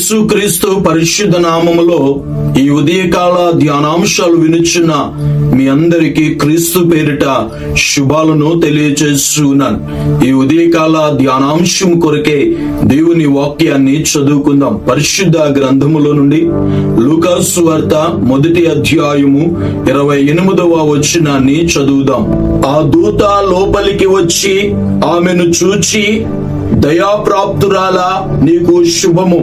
యేసుక్రీస్తు పరిశుద్ధ నామములో ఈ ఉదయకాల ధ్యానాంశాలు వినుచున్న మీ అందరికీ క్రీస్తు పేరిట శుభాలను తెలియజేస్తున్నాను ఈ ఉదయకాల ధ్యానాంశం కొరకే దేవుని వాక్యాన్ని చదువుకుందాం. పరిశుద్ధ గ్రంథములో నుండి లూకాసు వార్త మొదటి అధ్యాయము ఇరవై ఎనిమిదవ వచనాన్ని చదువుదాం. ఆ దూత లోపలికి వచ్చి ఆమెను చూచి దయాప్రాప్తురాలా నీకు శుభము.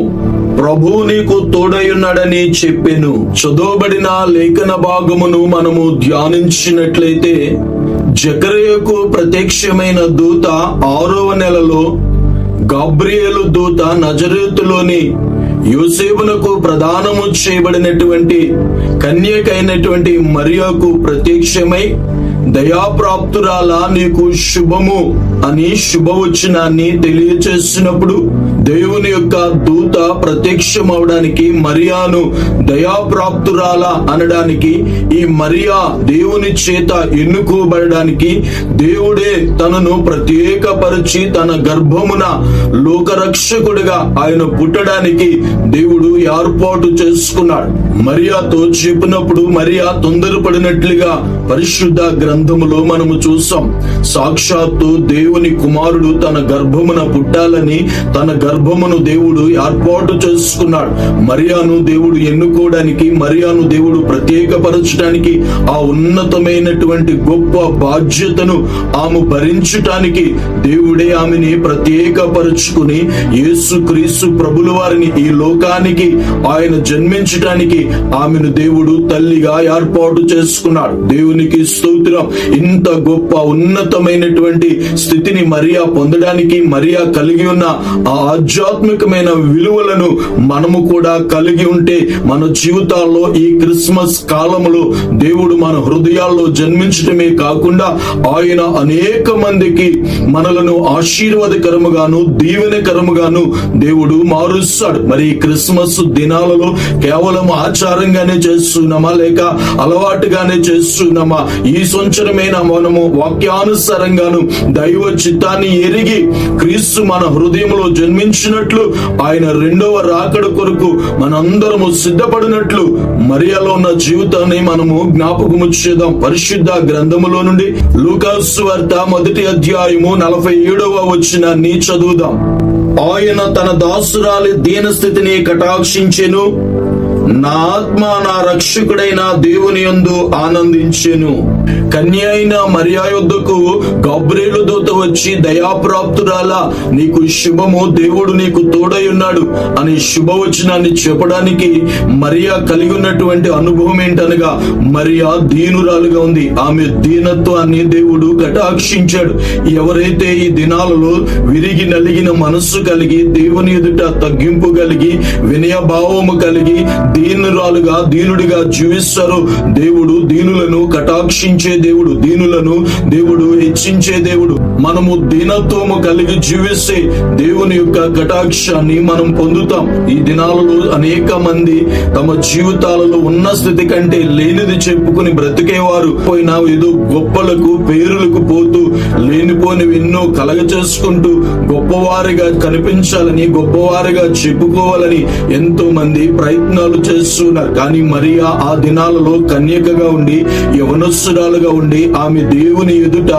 ప్రభు నీకు తోడయున్నాడని చెప్పెను. చదవబడిన లేఖన భాగమును మనము ధ్యానించినట్లయితే జకరయ్యకు ప్రత్యక్షమైన దూత ఆరవ నెలలో గాబ్రియేలు దూత నజరేతులోని యోసేపునకు ప్రదానము చేయబడినటువంటి కన్యకైనటువంటి మరియాకు ప్రత్యక్షమై దయాప్రాప్తురాలా నీకు శుభము అని శుభవచనాన్ని తెలియచేసినప్పుడు దేవుని యొక్క దూత ప్రత్యక్షమవడానికి మరియాను దయాప్రాప్తురాల అనడానికి ఈ మరియా దేవుని చేత ఎన్నుకోబడడానికి దేవుడే తనను ప్రత్యేకపరిచి తన గర్భమున లోకరక్షకుడిగా ఆయన పుట్టడానికి దేవుడు ఏర్పాటు చేసుకున్నాడు. మరియాతో చెప్పినప్పుడు మరియా తొందరపడినట్లుగా పరిశుద్ధ గ్రంథములో మనము చూసాం. సాక్షాత్తు దేవుని కుమారుడు తన గర్భమున పుట్టాలని తన గర్భమును దేవుడు ఏర్పాటు చేసుకున్నాడు. మరియాను దేవుడు ఎన్నుకోవడానికి మరియాను దేవుడు ప్రత్యేకపరచడానికి ఆ ఉన్నతమైనటువంటి గొప్ప బాధ్యతను ఆమె భరించటానికి దేవుడే ఆమెని ప్రత్యేకపరుచుకుని యేసు క్రీస్తు ప్రభుల వారిని ఈ లోకానికి ఆయన జన్మించటానికి ఆమెను దేవుడు తల్లిగా ఏర్పాటు చేసుకున్నాడు. దేవుని దేవునికి స్తోత్రం. ఇంత గొప్ప ఉన్నతమైనటువంటి స్థితిని మరియా పొందడానికి మరియా కలిగి ఉన్న ఆ ఆధ్యాత్మికమైన విలువలను మనము కూడా కలిగి ఉంటే మన జీవితాల్లో ఈ క్రిస్మస్ కాలంలో దేవుడు మన హృదయాల్లో జన్మించటమే కాకుండా ఆయన అనేక మందికి మనలను ఆశీర్వాదకరముగాను దీవెనకరముగాను దేవుడు మారుస్తాడు. మరి ఈ క్రిస్మస్ దినాలలో కేవలం ఆచారంగానే చేస్తున్నామా లేక అలవాటుగానే చేస్తున్నామా? ఈ సంవత్సరమైన మనము వాక్యానుసారంగాను దైవ చిత్తాన్ని ఎరిగి క్రీస్తు మన హృదయంలో జన్మించినట్లు ఆయన రెండవ రాకడ కొరకు మనందరము సిద్ధపడినట్లు మరియలో ఉన్న జీవితాన్ని మనము జ్ఞాపకము చేద్దాం. పరిశుద్ధ గ్రంథములో నుండి లూకాసు వార్త మొదటి అధ్యాయము నలభై ఏడవ వచ్చినాన్ని చదువుదాం. ఆయన తన దాసురాలి దీనస్థితిని కటాక్షించెను. నా ఆత్మ నా రక్షకుడైన దేవుని యందు ఆనందించెను. కన్య అయిన మరియా యొద్దకు గబ్రేలు దూత వచ్చి దయాప్రాప్తురాల నీకు శుభము దేవుడు నీకు తోడై ఉన్నాడు అని శుభవచనాన్ని చెప్పడానికి మరియా కలిగి ఉన్నటువంటి అనుభవం ఏంటనగా మరియా దీనురాలుగా ఉంది. ఆమె దీనత్వాన్ని దేవుడు కటాక్షించాడు. ఎవరైతే ఈ దినాలలో విరిగి నలిగిన మనస్సు కలిగి దేవుని ఎదుట తగ్గింపు కలిగి వినయభావము కలిగి దీనురాలుగా దీనుడిగా జీవిస్తారు. దేవుడు దీనులను కటాక్షించే దేవుడు దీనులను దేవుడు హెచ్చించే దేవుడు. మనము దీనత్వము కలిగి జీవిస్తే దేవుని యొక్క కటాక్షాన్ని మనం పొందుతాం. ఈ దినాలలో అనేక మంది తమ జీవితాలలో ఉన్న స్థితి కంటే లేనిది చెప్పుకుని బ్రతికేవారు. పోయినా ఏదో గొప్పలకు పేరులకు పోతూ లేనిపోనివి ఎన్నో కలగ చేసుకుంటూ గొప్పవారిగా కనిపించాలని గొప్పవారిగా చెప్పుకోవాలని ఎంతో మంది ప్రయత్నాలు చేస్తున్నారు కానీ మరియా ఆ దినాలలో కన్యకగా ఉండి యవనస్సురాలుగా ఉండి ఆమె దేవుని ఎదుట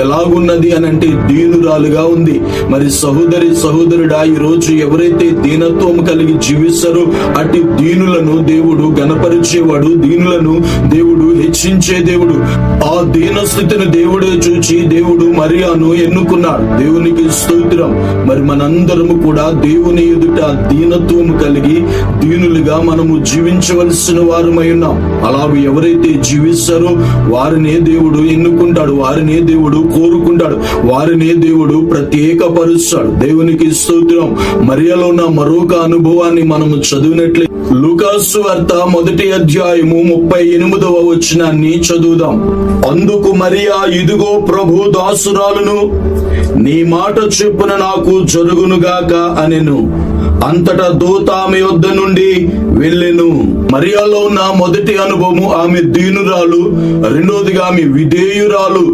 ఎలాగున్నది అని అంటే దీనురాలుగా ఉంది. మరి సహోదరి సహోదరుడా ఈ రోజు ఎవరైతే దీనత్వం కలిగి జీవిస్తారో అటు దీనులను దేవుడు గణపరిచేవాడు దీనులను దేవుడు హెచ్చించే దేవుడు. ఆ దీన స్థితిని దేవుడే చూచి దేవుడు మరియాను ఎన్నుకున్నాడు. దేవునికి స్తోత్రం. మరి మనందరము కూడా దేవుని ఎదుట దీనత్వం కలిగి దీనులుగా మనము జీవించవలసిన వారమై ఉన్నాం. అలా ఎవరైతే జీవిస్తారో వారినే దేవుడు ఎన్నుకుంటాడు వారినే దేవుడు కోరుకుంటాడు వారినే దేవుడు ప్రత్యేకపరుస్తాడు. దేవునికి స్తోత్రం. మరియలో ఉన్న మరొక అనుభవాన్ని మనము చదివినట్లే లూకాసు వార్త మొదటి అధ్యాయము ముప్పై ఎనిమిదవ వచనాన్ని చదువుదాం. అందుకు మరియా ఇదిగో ప్రభు దాసురాలును నీ మాట చెప్పున నాకు జరుగునుగాక అనెను. అంతటా దూత ఆమె యొద్ద నుండి వెళ్ళెను. మరియాలో ఉన్న మొదటి అనుభవము ఆమె దీనురాలు రెండోదిగా ఆమె విధేయురాలు.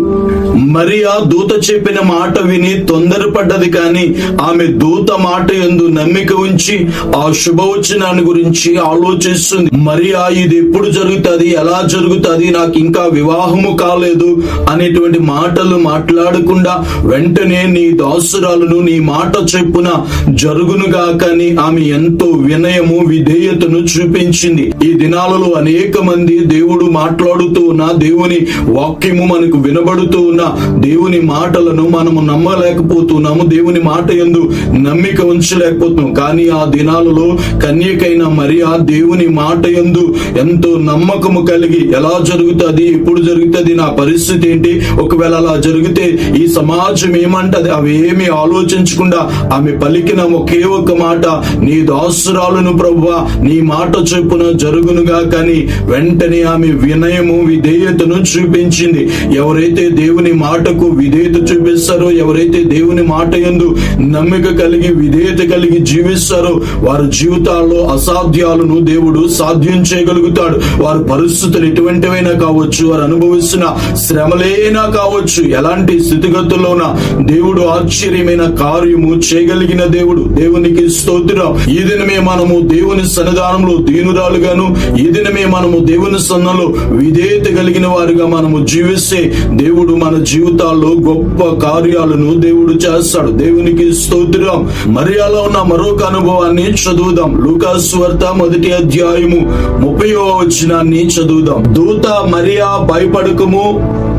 మరియా దూత చెప్పిన మాట విని తొందరపడ్డది కానీ ఆమె దూత మాట ఎందు నమ్మిక ఉంచి ఆ శుభవచనాన్ని గురించి ఆలోచిస్తుంది. మరియా ఇది ఎప్పుడు జరుగుతుంది? ఎలా జరుగుతుంది? నాకు ఇంకా వివాహము కాలేదు అనేటువంటి మాటలు మాట్లాడకుండా వెంటనే నీ దాసురాలను నీ మాట చెప్పున జరుగునుగా కానీ ఆమె ఎంతో వినయము విధేయతను చూపించింది. ఈ దినాలలో అనేక మంది దేవుడు మాట్లాడుతూ ఉన్న దేవుని వాక్యము మనకు వినబడుతూ ఉన్న దేవుని మాటలను మనము నమ్మలేకపోతున్నాము దేవుని మాట ఎందు నమ్మిక ఉంచలేకపోతున్నాం. కానీ ఆ దినాలలో కన్యకైన మరియా దేవుని మాట ఎందు ఎంతో నమ్మకము కలిగి ఎలా జరుగుతుంది ఎప్పుడు జరుగుతుంది నా పరిస్థితి ఏంటి ఒకవేళ అలా జరిగితే ఈ సమాజం ఏమంటది అవి ఏమి ఆలోచించకుండా ఆమె పలికిన ఒకే ఒక మాట మాట నీ దాసురాలను ప్రభు నీ మాట చొప్పున జరుగునుగా కానీ వెంటనే ఆమె వినయము విధేయతను చూపించింది. ఎవరైతే దేవుని మాటకు విధేయత చూపిస్తారో ఎవరైతే దేవుని మాట ఎందు నమ్మిక కలిగి విధేయత కలిగి జీవిస్తారో వారి జీవితాల్లో అసాధ్యాలను దేవుడు సాధ్యం చేయగలుగుతాడు. వారి పరిస్థితులు ఎటువంటివైనా కావచ్చు వారు అనుభవిస్తున్న శ్రమలేనా కావచ్చు ఎలాంటి స్థితిగతుల్లోన దేవుడు ఆశ్చర్యమైన కార్యము చేయగలిగిన దేవుడు దేవునికి ఇస్తూ స్తోత్రం. ఈ దినమే మనము దేవుని సన్నిధానంలో దీనురాలుగాను ఈ దినమే మనము దేవుని సన్నంలో విధేయత కలిగిన వారుగా మనము జీవిస్తే దేవుడు మన జీవితాల్లో గొప్ప కార్యాలను దేవుడు చేస్తాడు. దేవునికి స్తోత్రం. మరియాలో ఉన్న మరొక అనుభవాన్ని చదువుదాం. లూకాస్ వార్త మొదటి అధ్యాయము ముప్పై వచనాన్ని చదువుదాం. దూత మరియా భయపడకము.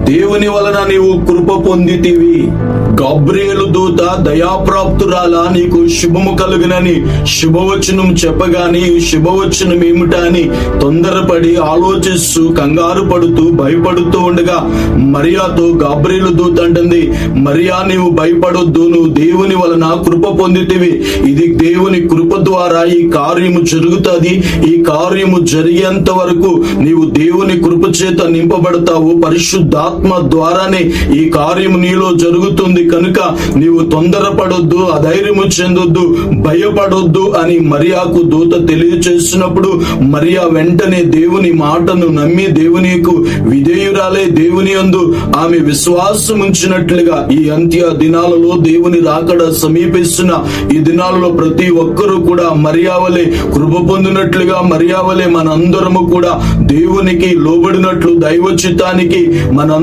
దేవుని వలన నీవు కృప పొందితివి. గబ్రియేలు దూత దయాప్రాప్తురాలా నీకు శుభము కలుగునని శుభవచనం చెప్పగాని శుభవచనం ఏమిటా అని తొందరపడి ఆలోచిస్తూ కంగారు పడుతూ భయపడుతూ ఉండగా మరియాతో గాబ్రియేలు దూత అంటుంది మరియా నీవు భయపడొద్దు నువ్వు దేవుని వలన కృప పొందితివి. ఇది దేవుని కృప ద్వారా ఈ కార్యము జరుగుతుంది. ఈ కార్యము జరిగేంత వరకు నీవు దేవుని కృప చేత నింపబడతావు. పరిశుద్ధ ఆత్మ ద్వారానే ఈ కార్యము నీలో జరుగుతుంది కనుక నీవు తొందరపడొద్దు అధైర్యము చెందొద్దు భయపడొద్దు అని మరియాకు దూత తెలియచేసినప్పుడు మరియా వెంటనే దేవుని మాటను నమ్మి దేవునికు విధేయురాలే దేవుని యందు ఆమె విశ్వాసం ఉంచినట్లుగా ఈ అంత్య దినాలలో దేవుని రాకడ సమీపిస్తున్న ఈ దినాలలో ప్రతి ఒక్కరూ కూడా మరియావలే కృప పొందినట్లుగా మరియావలే మనందరము కూడా దేవునికి లోబడినట్లు దైవ చిత్తానికి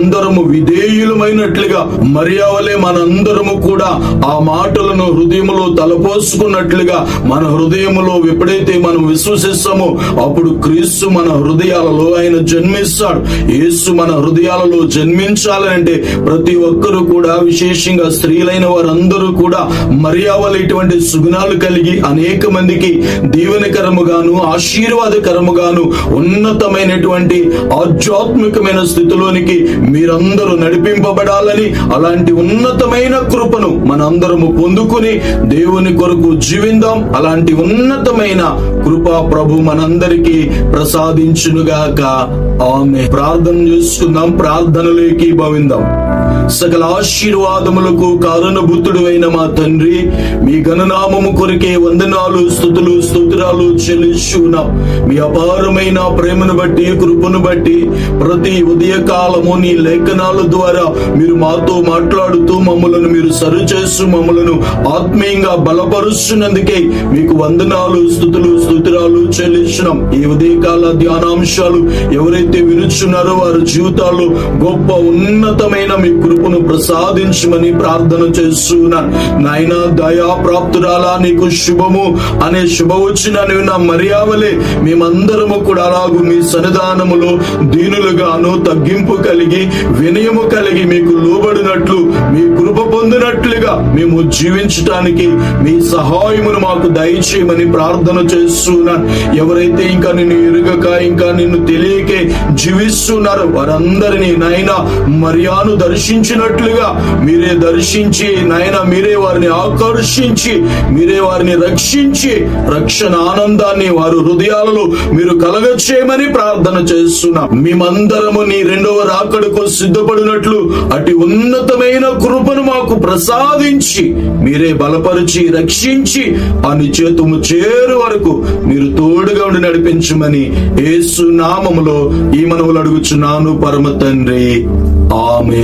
మనందరము విధేయులమైనట్లుగా మరియావలే మనందరము కూడా ఆ మాటలను హృదయములో తలపోసుకున్నట్లుగా మన హృదయములో ఎప్పుడైతే మనం విశ్వసిస్తామో అప్పుడు క్రీస్తు మన హృదయాలలో ఆయన జన్మిస్తాడు. యేసు మన హృదయాలలో జన్మించాలంటే ప్రతి ఒక్కరూ కూడా విశేషంగా స్త్రీలైన వారందరూ కూడా మరియావల ఇటువంటి సుగుణాలు కలిగి అనేక మందికి దీవెనకరముగాను ఆశీర్వాదకరముగాను ఉన్నతమైనటువంటి ఆధ్యాత్మికమైన స్థితిలోనికి మీరందరూ నడిపింపబడాలని అలాంటి ఉన్నతమైన కృపను మనందరము పొందుకుని దేవుని కొరకు జీవిందాం. అలాంటి ఉన్నతమైన కృపా ప్రభు మనందరికీ ప్రసాదించునుగాక. ఆమె ప్రార్థన చేసుకుందాం ప్రార్థనలోకి భవిందాం. సకల ఆశీర్వాదములకు కారణభూతుడు అయిన మా తండ్రి మీ గణనామము కొరికే వందనాలు స్థుతులు స్తోత్రాలు చెల్లిస్తున్నాం మీ అపారమైన ప్రేమను బట్టి కృపను బట్టి ప్రతి ఉదయ కాలము నీ లేఖనాల ద్వారా మీరు మాతో మాట్లాడుతూ మమ్మలను మీరు సరిచేస్తూ మమ్మలను ఆత్మీయంగా బలపరుస్తున్నందుకే మీకు వందనాలు స్థుతులు స్తోత్రాలు చెల్లిస్తున్నాం ఈ ఉదయకాల ధ్యానాంశాలు ఎవరైతే వినుచున్నారో వారి జీవితాల్లో గొప్ప ఉన్నతమైన మీ కృపను ప్రసాదించమని ప్రార్థన చేస్తున్నా. నాయన దయా ప్రాప్తురాలా నీకు శుభము అనే శుభవచనాన్ని విన్న మరియావలే. మేమందరము కూడా అలాగూ మీ సన్నిధానములో దీనులుగాను తగ్గింపు కలిగి వినయము కలిగి మీకు లోబడినట్లు మీ కృప పొందినట్లుగా మేము జీవించటానికి మీ సహాయమును మాకు దయచేయమని ప్రార్థన చేస్తున్నాను ఎవరైతే ఇంకా నిన్ను ఎరుగక ఇంకా నిన్ను తెలియకే జీవిస్తున్నారో వారందరినీ నైనా మరియాను దర్శించు దర్శించినట్లుగా మీరే దర్శించి నాయన మీరే వారిని ఆకర్షించి మీరే వారిని రక్షించి రక్షణ ఆనందాన్ని వారి హృదయాలలో మీరు కలగచేయమని ప్రార్థన చేస్తున్నా. మేమందరము నీ రెండవ రాకడకు సిద్ధపడినట్లు అటు ఉన్నతమైన కృపను మాకు ప్రసాదించి మీరే బలపరిచి రక్షించి అని చేతుము చేరు వరకు మీరు తోడుగా ఉండి నడిపించమని ఏసునామములో ఈ మనవులు అడుగుచున్నాను పరమ తండ్రి. ఆమె